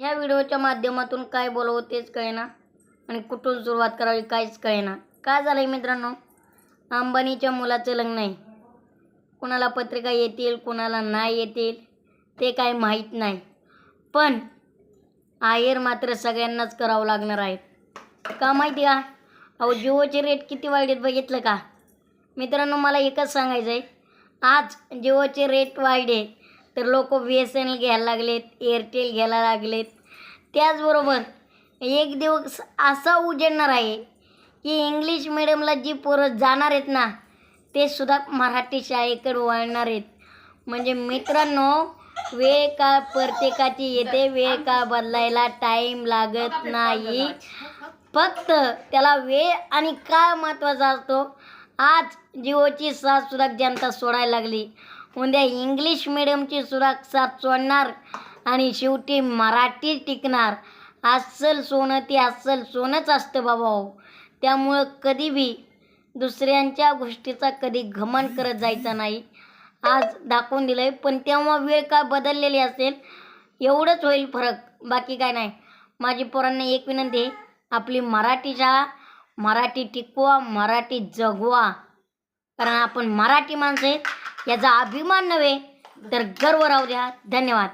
ह्या व्हिडिओच्या माध्यमातून काय बोलावं तेच कळेना. आणि कुठून सुरुवात करावी काहीच कळेना. काय झालं आहे मित्रांनो? अंबानीच्या मुलाचं लग्न आहे. कुणाला पत्रिका येतील कुणाला नाही येतील ते काय माहीत नाही. पण आहेर मात्र सगळ्यांनाच करावं लागणार आहे. का माहिती का? अहो जिओचे रेट किती वाढलेत बघितलं का? मित्रांनो मला एकच सांगायचं आहे आज जिओचे रेट वाढले तर लोक बी एस एन एल घ्यायला लागलेत एअरटेल घ्यायला लागलेत. त्याचबरोबर एक दिवस असा उजेडणार आहे की इंग्लिश मिडियमला जी पोरं जाणार आहेत ना ते सुद्धा मराठी शाळेकडे वळणार आहेत. म्हणजे मित्रांनो वेळ का प्रत्येकाची येते वेळ का बदलायला टाईम लागत नाही. फक्त त्याला वेळ आणि काळ महत्त्वाचा असतो. आज जिओची साथ सुराग जनता सोडायला लागली. उद्या इंग्लिश मिडियमची सुद्धा साथ सोडणार आणि शेवटी मराठी टिकणार. अस्सल सोनं ती अस्सल सोनंच असतं बाबा हो. त्यामुळं कधी बी दुसऱ्यांच्या गोष्टीचा कधी घमन करत जायचं नाही. आज दाखवून दिलं आहे पण तेव्हा वेळ का बदललेली असेल एवढंच होईल फरक. बाकी काय नाही. माझी पोरांना एक विनंती आहे आपली मराठी शाळा मराठी टिकवा मराठी जगवा. कारण आपण मराठी माणसं आहेत याचा अभिमान नव्हे तर गर्व राहू द्या. धन्यवाद.